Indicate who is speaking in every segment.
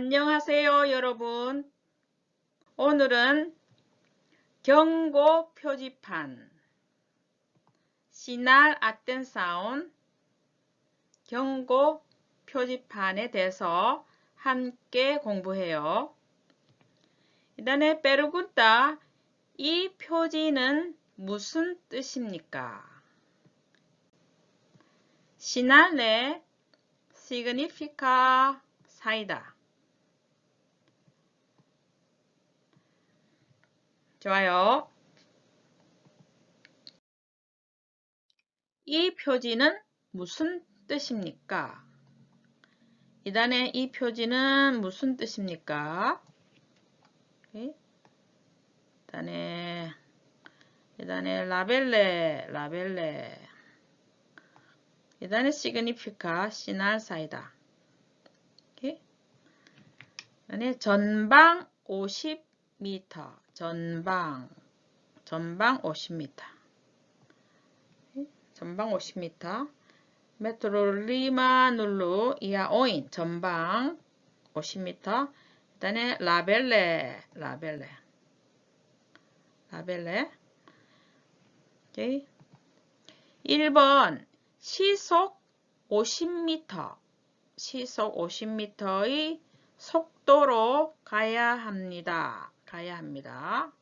Speaker 1: 안녕하세요, 여러분. 오늘은 경고 표지판 시날 아텐사운 경고 표지판에 대해서 함께 공부해요. 이단에 베르군타 이 표지는 무슨 뜻입니까? 시날레 significa 사이다. 좋아요. 이 표지는 무슨 뜻입니까? 이단의 이 표지는 무슨 뜻입니까? 이단에 이단에 라벨레 라벨레 이단에 시그니피카 시날 사이다. 이단에 전방 50m 전방 전방 50m 전방 50m 메트로 리마 눌루 이하 오인 전방 50m 그다음에 라벨레 라벨레. 라벨레. 오케이. 1번 시속 50m 시속 50m의 속도로 가야 합니다. 가야 합니다.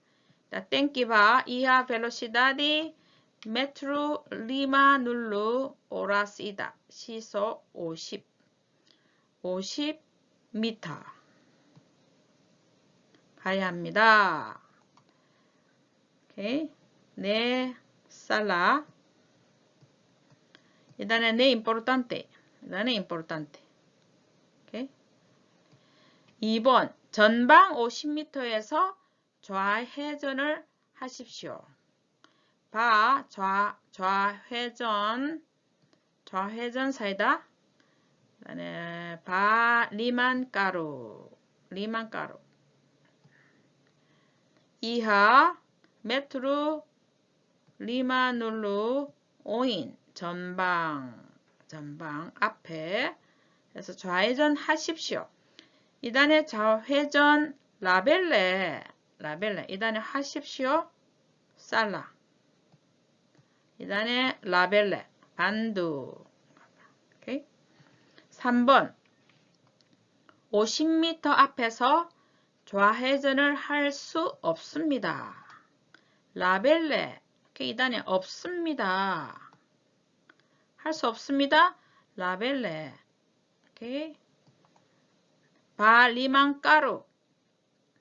Speaker 1: 땡기바 이하 벨로시다디 메트로 리마 눌루 오라시다. 시속 50 50m 가야 합니다. 오케이. 네 살라 이단에 네 importante. 이단에 importante. 오케이. 2번 전방 50m에서 좌회전을 하십시오. 바, 좌, 좌회전, 좌회전 사이다. 그다음에 바, 리만가루, 리만가루. 이하, 메트로, 리마눌루, 오인, 전방, 전방, 앞에. 그래서 좌회전 하십시오. 이단에 좌회전 라벨레, 라벨레. 이단에 하십시오. 살라. 이단에 라벨레, 반두. 오케이. 3번. 50m 앞에서 좌회전을 할 수 없습니다. 라벨레. 이단에 없습니다. 할 수 없습니다. 라벨레. 오케이. 바리만가루.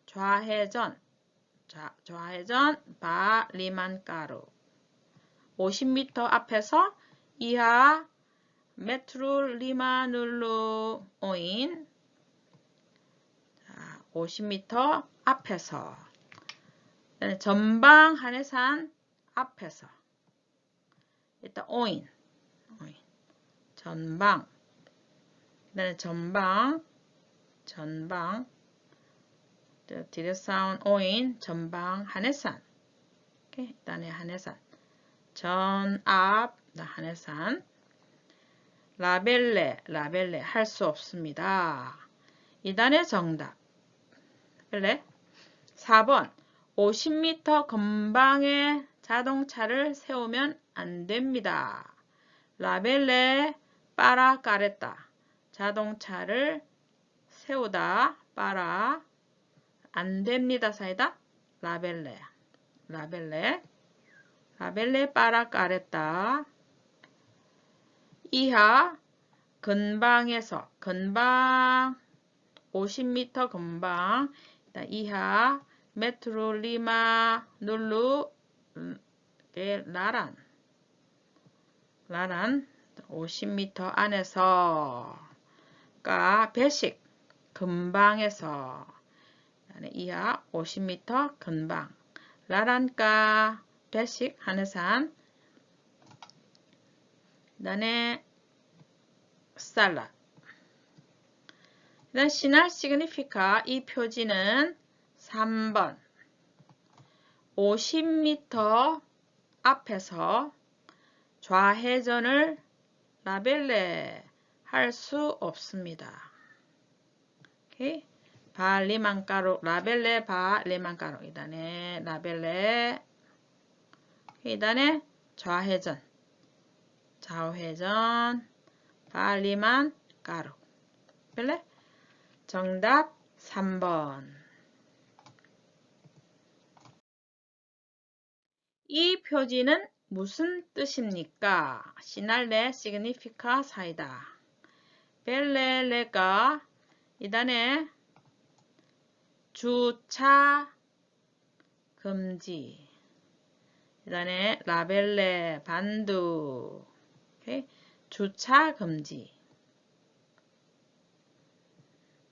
Speaker 1: 좌회전. 좌, 좌회전. 바리만가루. 50m 앞에서 이하 메트로 리마 눌루 오인 50m 앞에서 전방 한해산 앞에서 일단 오인, 오인. 전방 그다음에 전방 전방 디렉사운 오인 전방 한해산. 일단에 한해산 전압 한해산 라벨레 라벨레 할 수 없습니다. 2단의 정답 라벨레 4번 50m 근방에 자동차를 세우면 안 됩니다. 라벨레 빠라 까랬다. 자동차를 세우다 빠라 안 됩니다. 사이다. 라벨레. 라벨레. 라벨레 빠라 까랬다. 이하 근방에서 근방. 50m 근방. 이하 메트로 리마 눌루 라란. 라란 50m 안에서. 가 배식 근방에서. 이하 50m 근방. 라란가. 배식 한해산. 그다음에 살라. 그다음 시날 시그니피카 이 표지는 3번. 50m 앞에서 좌회전을 라벨레 할 수 없습니다. 오케이. 바 리만가로 라벨레 바 리만가로 이단에 라벨레. 이단에 좌회전. 좌회전. 바 리만가로. 벨레 정답 3번. 이 표지는 무슨 뜻입니까? 시날레 시그니피카 사이다. 벨레레가 이단에 주차 금지 이단에 라벨레 반두 오케이. 주차 금지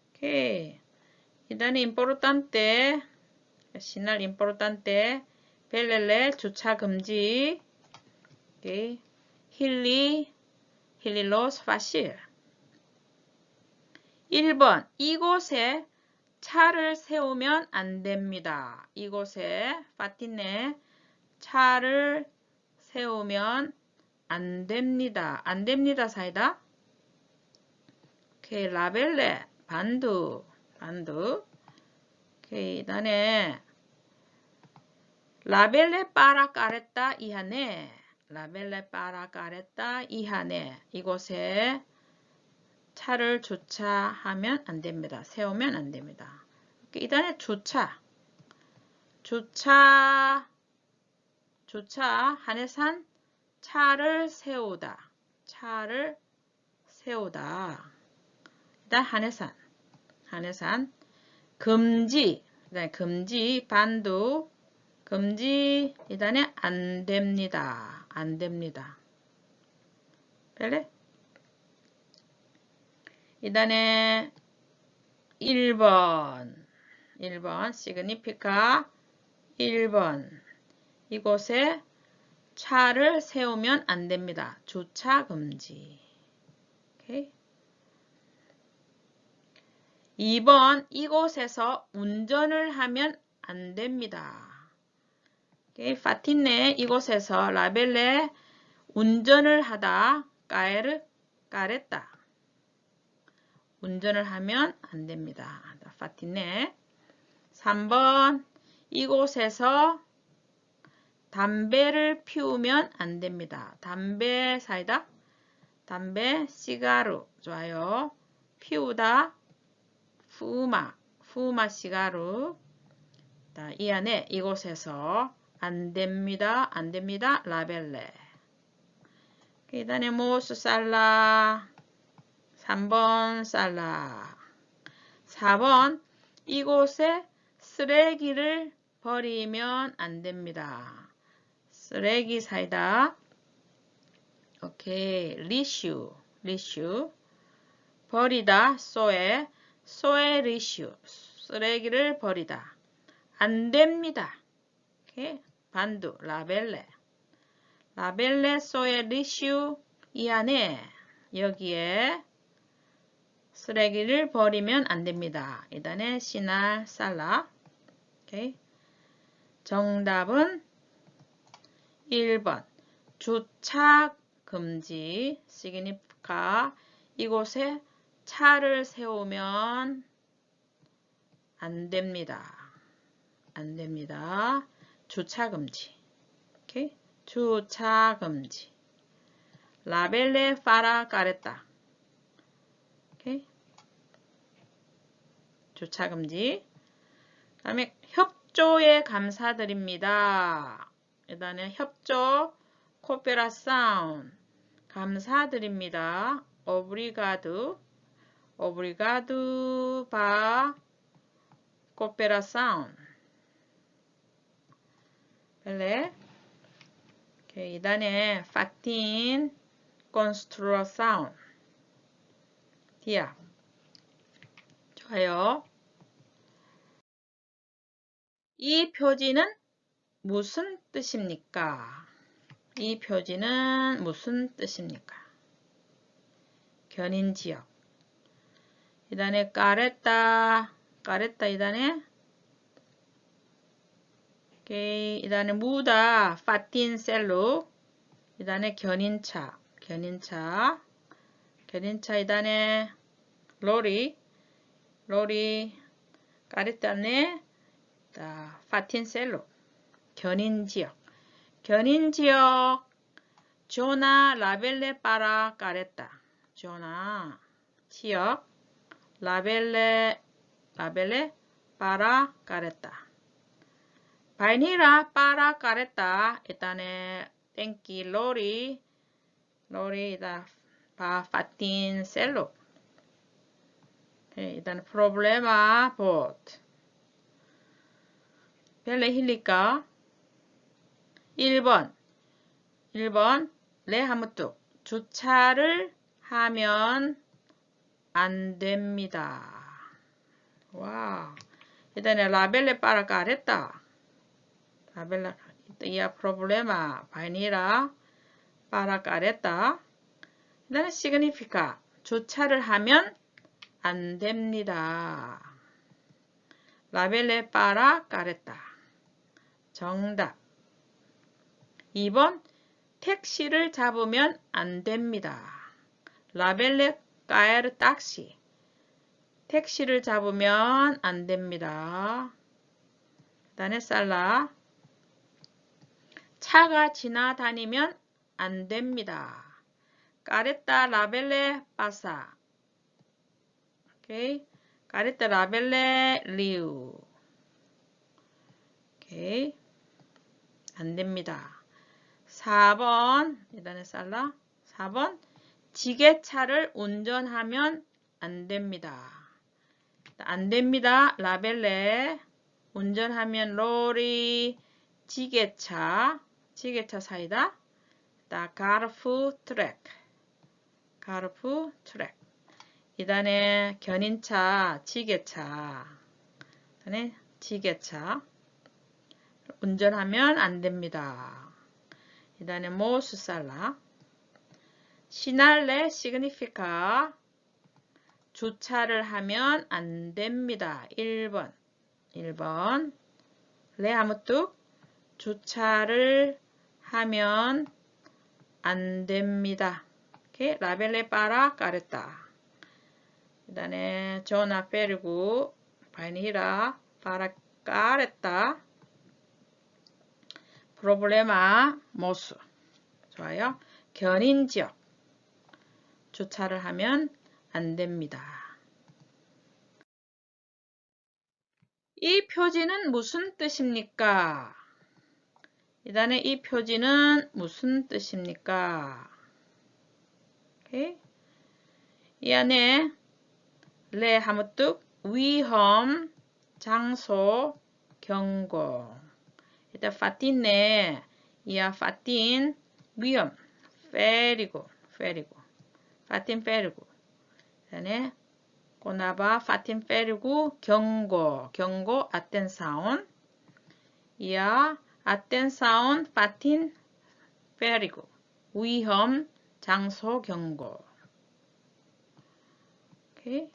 Speaker 1: 오케이. 이단에 importante 시날 importante 벨렐레 주차 금지 오케이. 힐리 힐리로스 파실 1번 이곳에 차를 세우면 안 됩니다. 이곳에 파티네 차를 세우면 안 됩니다. 안 됩니다. 사이다. 오케이 라벨레 반두 반두 오케이 다네 라벨레 빠라 까레타 이하네 라벨레 빠라 까레타 이하네 이곳에 차를 주차하면 안 됩니다. 세우면 안 됩니다. 이 단에 주차, 주차, 주차, 한해산 차를 세우다, 차를 세우다. 일단 한해산, 한해산 금지, 그다음에 금지, 반두, 금지, 이 단에 안 됩니다. 안 됩니다. 그래? 이단에 1번 1번 시그니피카 1번 이곳에 차를 세우면 안 됩니다. 주차 금지 오케이. 2번 이곳에서 운전을 하면 안 됩니다. 오케이. 파티네 이곳에서 라벨레 운전을 하다 까에르 까랬다. 운전을 하면 안 됩니다. 파티네 3번 이곳에서 담배를 피우면 안 됩니다. 담배 사이다. 담배 시가루 좋아요. 피우다 푸마 푸마 시가루 이 안에 이곳에서 안 됩니다. 안 됩니다. 라벨레 그 다음에 모스 살라 3번 살라 4번 이곳에 쓰레기를 버리면 안 됩니다. 쓰레기 사이다. 오케이. 리슈. 리슈. 버리다. 쏘에. 쏘에 리슈. 쓰레기를 버리다. 안 됩니다. 오케이. 반두. 라벨레. 라벨레 쏘에 리슈. 이 안에 여기에 쓰레기를 버리면 안 됩니다. 이단에 시날 살라. 오케이. 정답은 1번. 주차 금지 시그니피카 이곳에 차를 세우면 안 됩니다. 안 됩니다. 주차 금지. 오케이. 주차 금지. 라벨레 파라 까레타. 오케이. 주차 금지. 그 다음에 협조에 감사드립니다. 일단은 협조, 코페라 사운 감사드립니다. 오브리가드, 오브리가드 바 코페라 사운 벨레 오케이, 이단에 파틴 콘스트루어사운 디아 좋아요. 이 표지는 무슨 뜻입니까? 이 표지는 무슨 뜻입니까? 견인지역. 이 단에 까레따, 까레따 이단에 오케이, 이 단에 무다, 파틴 셀로, 이 단에 견인차, 견인차, 견인차 이 단에 로리, 로리 까르타네. 다 파틴셀로. 견인 지역. 견인 지역. 조나 라벨레 빠라 까레타 조나 지역. 라벨레 라벨레 빠라 까레타 바이니라 빠라 까레타 일단에 땡기 로리 로리다 바 파틴 셀로 일단 프로블레마 보트 벨레 힐리까 1번. 1번 레하무뚝. 주차를 하면 안 됩니다. 와 일단에 라벨레 빠라 까랬다. 라벨라 이야 프로블레마. 바이니라. 빠라 까랬다. 일단에 시그니피카. 주차를 하면 안 됩니다. 라벨레 빠라 까랬다. 정답 2번 택시를 잡으면 안 됩니다. 라벨레 까에르 딱시 택시를 잡으면 안 됩니다. 다네 살라 차가 지나다니면 안 됩니다. 까레타 라벨레 빠사 오케이. 까레타 라벨레 리우. 오케이. 안 됩니다. 4번 일단은 살라. 4번 지게차를 운전하면 안 됩니다. 안 됩니다. 라벨레. 운전하면 로리. 지게차. 지게차 사이다. 다 가르프 트랙. 가르프 트랙 이 단에 견인차 지게차 이단에 지게차 운전하면 안 됩니다. 이 단에 모스살라 시날레 시그니피카 주차를 하면 안 됩니다. 1번 1번 레 아무뚝 주차를 하면 안 됩니다. 오케이? 라벨레 빠라 까르타 그다음에 조나 페르구 바니라 빠라 까르타 프로블레마 모스 좋아요. 견인 지역 주차를 하면 안 됩니다. 이 표지는 무슨 뜻입니까? 이단에 이 표지는 무슨 뜻입니까? 오케이. 이 안에 레 하무뚝. 위험 장소 경고. 일단 파틴네. 이야 파틴 위험. 페리고 페리고. 파틴 페리고. 그다음에 꼬나바 파틴 페리고 경고. 경고 아텐 사온. 이야 아텐 사온 파틴 페리고. 위험 장소 경고. 오케이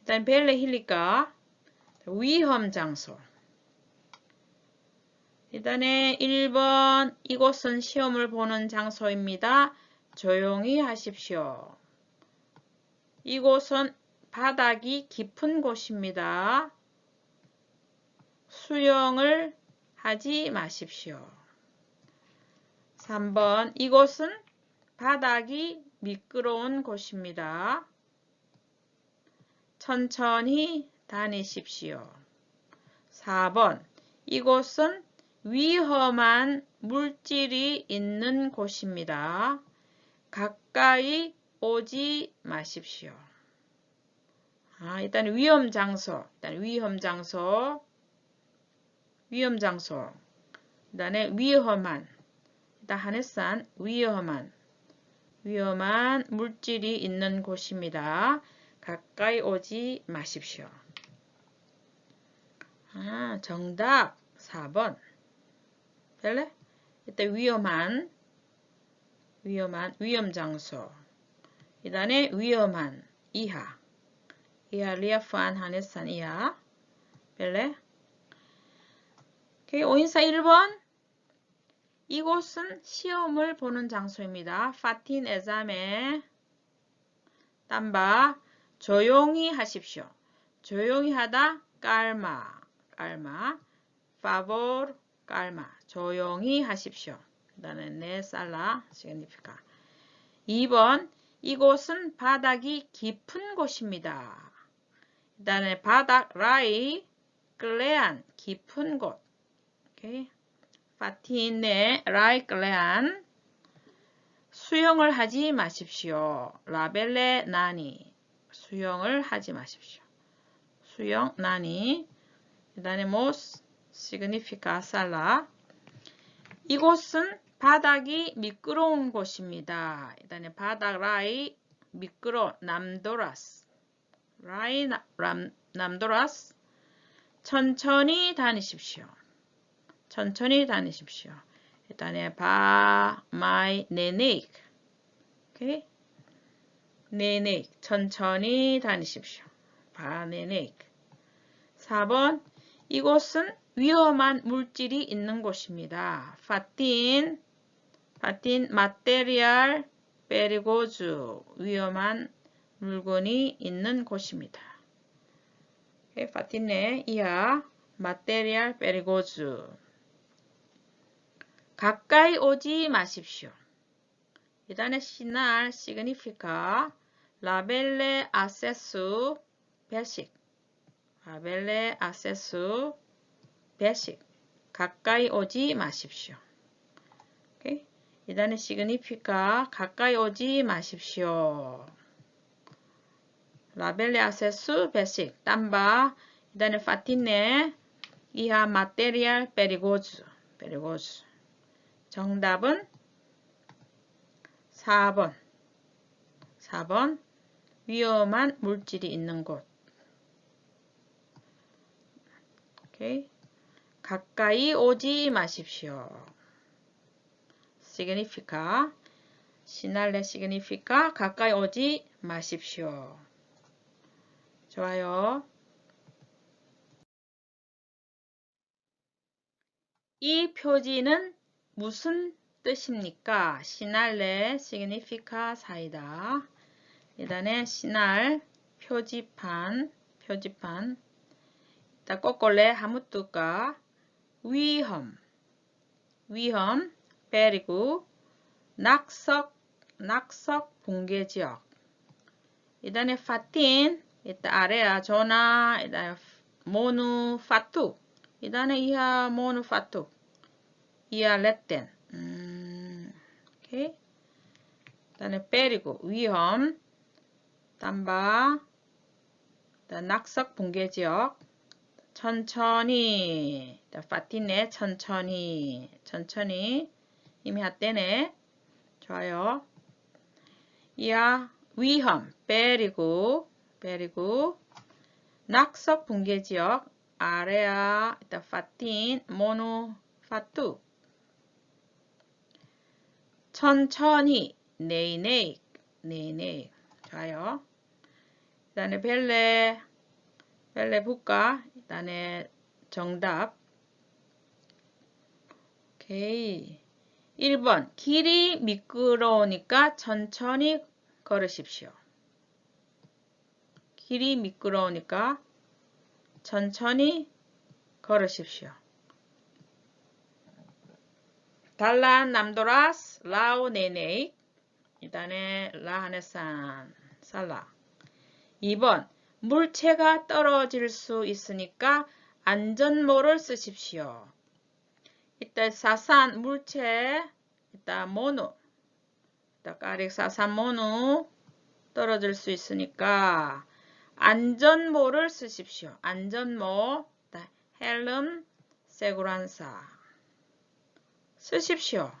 Speaker 1: 일단 벨레 힐리까 위험 장소 일단에 1번 이곳은 시험을 보는 장소입니다. 조용히 하십시오. 이곳은 바닥이 깊은 곳입니다. 수영을 하지 마십시오. 3번 이곳은 바닥이 미끄러운 곳입니다. 천천히 다니십시오. 4번 이곳은 위험한 물질이 있는 곳입니다. 가까이 오지 마십시오. 아, 일단 위험 장소, 일단 위험 장소, 위험 장소, 그 다음에 위험한, 일단 하늘산 위험한, 위험한 물질이 있는 곳입니다. 가까이 오지 마십시오. 아, 정답 4번. 될래? 이때 위험한 위험한 위험 장소 이단에 위험한 이하 이하 리아프안 하네산 이하 별래 오케이 오인사 1번 이곳은 시험을 보는 장소입니다. 파틴 에자메 땀바 조용히 하십시오. 조용히 하다 calma, calma. favor, calma. 조용히 하십시오. 그 다음에 ne sala significa. 2번 이곳은 바닥이 깊은 곳입니다. 그 다음에 바닥 라이 클레안 깊은 곳. 파티네 라이 클레안 수영을 하지 마십시오. 라벨레 나니 수영을 하지 마십시오. 수영 나니 그다음에 모스 significa sala 이곳은 바닥이 미끄러운 곳입니다. 일단에 바닥 라이 미끄러 남도라스 라이 나, 람, 남도라스 천천히 다니십시오. 천천히 다니십시오. 일단에 바 마이 네네익 오케이 네네익 천천히 다니십시오. 바 네네익 4번. 이곳은 위험한 물질이 있는 곳입니다. 파틴, 파틴 마테리알 페리고주. 위험한 물건이 있는 곳입니다. 파틴네. 이하. 마테리알 페리고주. 가까이 오지 마십시오. 이단의 시날 significa 라벨레 아세수 베식. 라벨레 아세수 베식. 가까이 오지 마십시오. 이단의 significa 가까이 오지 마십시오. 라벨레 아세수 베식. 땀바 이단의 파티네. 이하 마테리알 페리고즈. 페리고즈. 정답은 4번. 4번 위험한 물질이 있는 곳 오케이. 가까이 오지 마십시오. significa 시날레 significa 가까이 오지 마십시오. 좋아요. 이 표지는 무슨 뜻입니까? 시날레 significa 사이다. 일단에 시날 표지판 표지판. 자, 꼬꼴레 하무뚜까 위험. 위험. 베리고. 낙석 낙석 붕괴 지역. 이단에 파틴. 이따 아래야 전화. 이단 모누 파투. 이단에 이하 모누 파투. 이하 레텐 음, 오케이. 이단에 베리고. 위험 담바 낙석 붕괴 지역 천천히 파티네 천천히 천천히 이미 하때네. 좋아요. 이야 위험 베리고 베리고 낙석 붕괴 지역 아레아 파틴 모노 파투. 천천히 네이네이 네이네이. 좋아요 그 다음에 벨레 벨레 볼까 일단에 정답. 오케이. 1번. 길이 미끄러우니까 천천히 걸으십시오. 길이 미끄러우니까 천천히 걸으십시오. 달란 남도라스 라우 네네이 이단에 라하네산 살라 2번 물체가 떨어질 수 있으니까 안전모를 쓰십시오. 이때 사산 물체 이따 모노 이따 까릭 사산 모노 떨어질 수 있으니까 안전모를 쓰십시오. 안전모 헬름 세구란사 쓰십시오.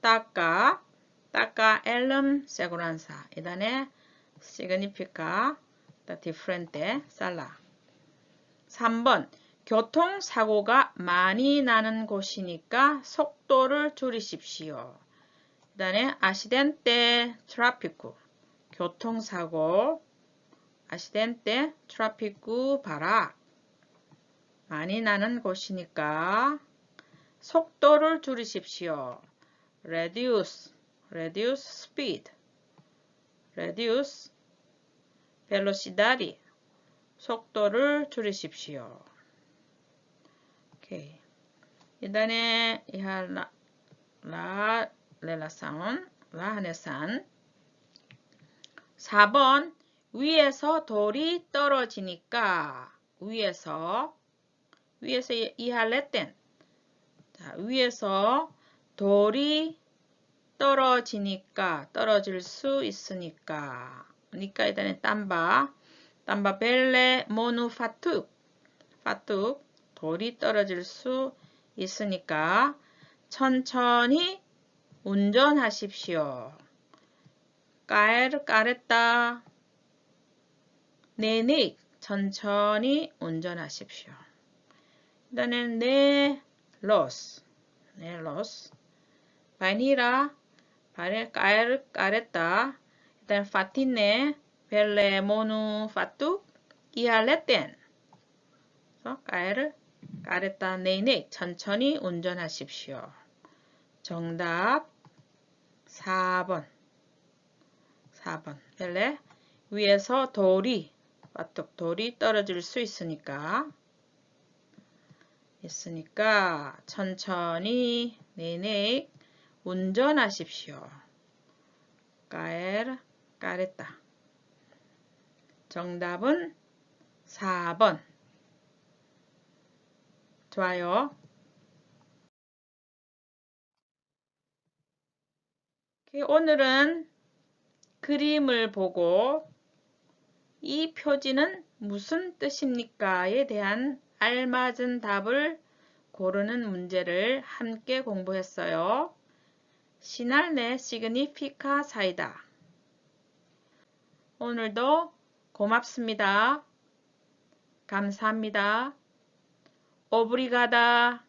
Speaker 1: 따까 따까 엘름 세구란사 이단에 significa differente 살라. 3번. 교통사고가 많이 나는 곳이니까 속도를 줄이십시오. 그 다음에 아시덴테 트라피쿠 교통사고 아시덴테 트라피쿠 바라. 많이 나는 곳이니까 속도를 줄이십시오. reduce. reduce speed. reduce velocidad 속도를 줄이십시오. 오케이. 이단에 이하 라, 라 렐라사운 라하네산 4번 위에서 돌이 떨어지니까 위에서 위에서 이할레땐 자, 위에서 돌이 떨어지니까 떨어질 수 있으니까 그러니까 일단은 땀바 땀바 벨레 모누 파툭 파툭 돌이 떨어질 수 있으니까 천천히 운전하십시오. 까에르 까랬다. 네네 천천히 운전하십시오. 일단은 네 로스 네 로스 바니라 바레 까에르 까랬다. 파티네 벨레 모누 파뚜 이알레텐 까에르 까랬다 네네 천천히 운전하십시오. 정답 4번 4번 벨레 위에서 돌이 바둑 돌이 떨어질 수 있으니까 있으니까 천천히 네네 운전하십시오. 까에르 까랬다. 정답은 4번. 좋아요. 오늘은 그림을 보고 이 표지는 무슨 뜻입니까?에 대한 알맞은 답을 고르는 문제를 함께 공부했어요. 시날네 시그니피카 사이다. 오늘도 고맙습니다. 감사합니다. 오브리가다.